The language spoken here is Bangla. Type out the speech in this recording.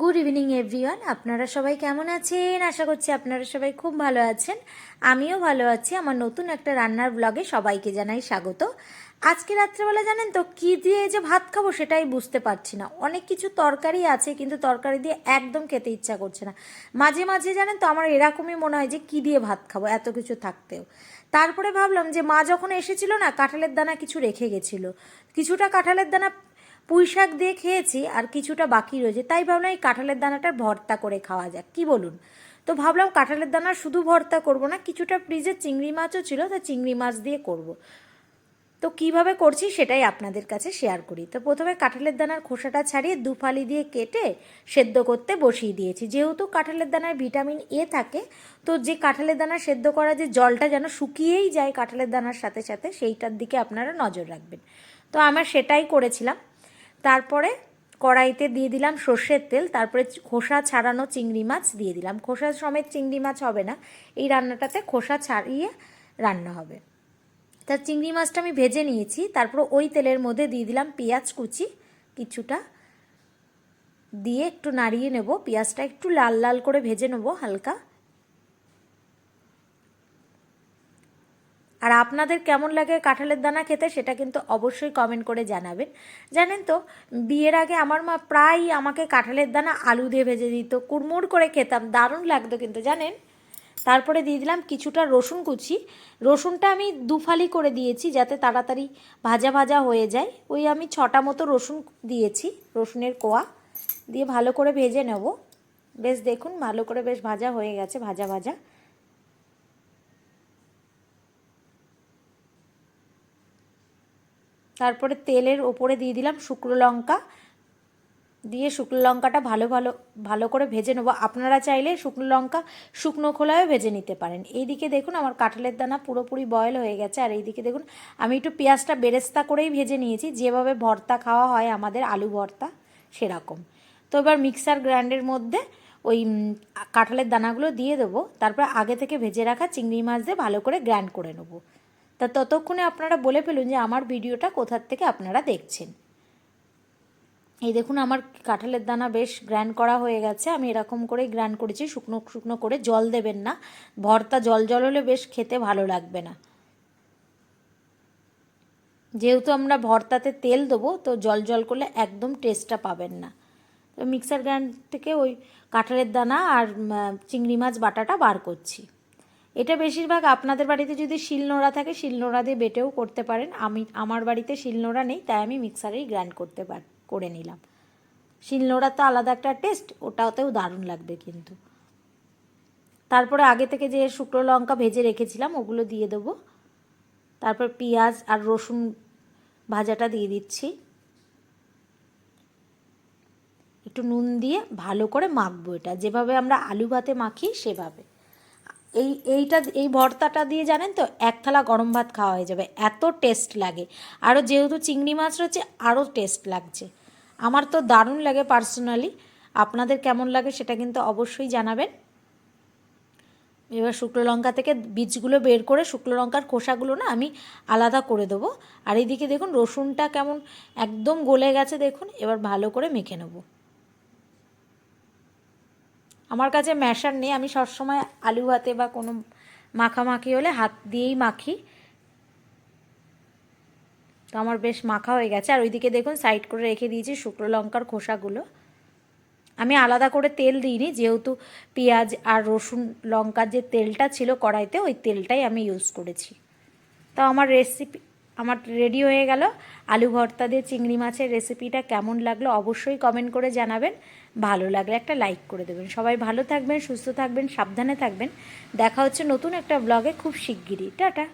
গুড ইভিনিং এভরিওয়ান আপনারা সবাই কেমন আছেন? আশা করছি আপনারা সবাই খুব ভালো আছেন। আমিও ভালো আছি। আমার নতুন একটা রান্নার ব্লগে সবাইকে জানাই স্বাগত। আজকে রাত্রেবেলা জানেন তো, কী দিয়ে যে ভাত খাব সেটাই বুঝতে পারছি না। অনেক কিছু তরকারি আছে, কিন্তু তরকারি দিয়ে একদম খেতে ইচ্ছা করছে না। মাঝে মাঝে জানেন তো, আমার এরকমই মনে হয় যে, কী দিয়ে ভাত খাব, এত কিছু থাকতেও। তারপরে ভাবলাম যে, মা যখন এসেছিল না, কাঁঠালের দানা কিছু রেখে গেছিল। কিছুটা কাঁঠালের দানা পুঁই শাক দিয়ে খেয়েছি আর কিছুটা বাকি রয়েছে। তাই ভাবলাম এই কাঁঠালের দানাটার ভর্তা করে খাওয়া যাক। কি বলুন? তো ভাবলাম কাঁঠালের দানা শুধু ভর্তা করব না, কিছুটা ফ্রিজে চিংড়ি মাছও ছিল, তা চিংড়ি মাছ দিয়ে করব। তো কীভাবে করছি সেটাই আপনাদের কাছে শেয়ার করি। তো প্রথমে কাঁঠালের দানার খোসাটা ছাড়িয়ে দু ফালি দিয়ে কেটে সেদ্ধ করতে বসিয়ে দিয়েছি। যেহেতু কাঁঠালের দানায় ভিটামিন এ থাকে, তো যে কাঁঠালের দানা সেদ্ধ করা যে জলটা যেন শুকিয়েই যায় কাঁঠালের দানার সাথে সাথে, সেইটার দিকে আপনারা নজর রাখবেন। তো আমার সেটাই করেছিলাম। তারপরে কড়াইতে দিয়ে দিলাম সর্ষের তেল, তারপরে খোসা ছাড়ানো চিংড়ি মাছ দিয়ে দিলাম। খোসা সমেত চিংড়ি মাছ হবে না, এই রান্নাটাতে খোসা ছাড়িয়ে রান্না হবে। তা চিংড়ি মাছটা আমি ভেজে নিয়েছি, তারপর ওই তেলের মধ্যে দিয়ে দিলাম পেঁয়াজ কুচি, কিছুটা দিয়ে একটু নাড়িয়ে নেব। পেঁয়াজটা একটু লাল লাল করে ভেজে নেব হালকা। আর আপনাদের কেমন লাগে কাঁঠালের দানা খেতে সেটা কিন্তু অবশ্যই কমেন্ট করে জানাবেন। জানেন তো, বিয়ের আগে আমার মা প্রায় আমাকে কাঁঠালের দানা আলু দিয়ে ভেজে দিত, কুড়মুড় করে খেতাম, দারুণ লাগতো কিন্তু, জানেন? তারপরে দিয়ে দিলাম কিছুটা রসুন কুচি, রসুনটা আমি দুফালি করে দিয়েছি যাতে তাড়াতাড়ি ভাজা ভাজা হয়ে যায়, ওই আমি ছটা মতো রসুন দিয়েছি, রসুনের কোয়া, দিয়ে ভালো করে ভেজে নেব। বেশ দেখুন, ভালো করে বেশ ভাজা হয়ে গেছে, ভাজা ভাজা। তারপরে তেলের ওপরে দিয়ে দিলাম শুকনো লঙ্কা। দিয়ে শুকনো লঙ্কাটা ভালো ভালো ভালো করে ভেজে নেব। আপনারা চাইলে শুকনো লঙ্কা শুকনো খোলায়ও ভেজে নিতে পারেন। এইদিকে দেখুন আমার কাঁঠালের দানা পুরোপুরি বয়েল হয়ে গেছে। আর এইদিকে দেখুন আমি একটু পেঁয়াজটা বেরেস্তা করেই ভেজে নিয়েছি। যেভাবে ভর্তা খাওয়া হয় আমাদের আলু ভর্তা, সেরকম। তো এবার মিক্সার গ্রাইন্ডের মধ্যে ওই কাঁঠালের দানাগুলো দিয়ে দেবো। তারপর আগে থেকে ভেজে রাখা চিংড়ি মাছ দিয়ে ভালো করে গ্রাইন্ড করে নেব। তা ততক্ষণে আপনারা বলে ফেলুন যে আমার ভিডিওটা কোথার থেকে আপনারা দেখছেন। এই দেখুন, আমার কাঁঠালের দানা বেশ গ্র্যান্ড করা হয়ে গেছে। আমি এরকম করেই গ্র্যান্ড করেছি, শুকনো শুকনো করে জল দেবেন না। ভর্তা জল জল হলে বেশ খেতে ভালো লাগবে না। যেহেতু আমরা ভর্তাতে তেল দেবো, তো জল জল করলে একদম টেস্টটা পাবেন না। তো মিক্সার গ্রাইন্ড থেকে ওই কাঁঠালের দানা আর চিংড়ি মাছ বাটাটা বার করছি। এটা বেশিরভাগ আপনাদের বাড়িতে যদি শিলনোড়া থাকে শিলনোড়া দিয়ে বেটেও করতে পারেন। আমি, আমার বাড়িতে শিলনোড়া নেই, তাই আমি মিক্সারেই গ্রাইন্ড করতে পার, করে নিলাম। শিলনোড়া তো আলাদা একটা টেস্ট, ওটাতেও দারুণ লাগবে কিন্তু। তারপরে আগে থেকে যে শুকনো লঙ্কা ভেজে রেখেছিলাম, ওগুলো দিয়ে দেবো। তারপর পেঁয়াজ আর রসুন ভাজাটা দিয়ে দিচ্ছি। একটু নুন দিয়ে ভালো করে মাখবো এটা। যেভাবে আমরা আলু ভাতে মাখি, সেভাবে। এই, এইটা, এই ভর্তাটা দিয়ে জানেন তো এক থালা গরম ভাত খাওয়া হয়ে যাবে। এত টেস্ট লাগে। আরও যেহেতু চিংড়ি মাছ রয়েছে আরও টেস্ট লাগছে। আমার তো দারুণ লাগে পার্সোনালি। আপনাদের কেমন লাগে সেটা কিন্তু অবশ্যই জানাবেন। এবার শুকনো লঙ্কা থেকে বীজগুলো বের করে, শুকনো লঙ্কার খোসাগুলো না আমি আলাদা করে দেবো। আর এইদিকে দেখুন, রসুনটা কেমন একদম গলে গেছে, দেখুন। এবার ভালো করে মেখে নেব। আমার কাছে ম্যাশার নেই, আমি সবসময় আলু ভাতে বা কোনো মাখামাখি হলে হাত দিয়েই মাখি। তো আমার বেশ মাখা হয়ে গেছে। আর ওইদিকে দেখুন, সাইড করে রেখে দিয়েছি শুকনো লঙ্কার খোসাগুলো। আমি আলাদা করে তেল দিইনি, যেহেতু পেঁয়াজ আর রসুন লঙ্কার যে তেলটা ছিল কড়াইতে, ওই তেলটাই আমি ইউজ করেছি। তো আমার রেসিপি আমার রেডি হয়ে গেল। আলু ভর্তা দিয়ে চিংড়ি মাছের রেসিপিটা কেমন লাগল অবশ্যই কমেন্ট করে জানাবেন। ভালো লাগলে একটা লাইক করে দেবেন। সবাই ভালো থাকবেন, সুস্থ থাকবেন, সাবধানে থাকবেন। দেখা হচ্ছে নতুন একটা ব্লগে খুব শিগগিরই। টাটা!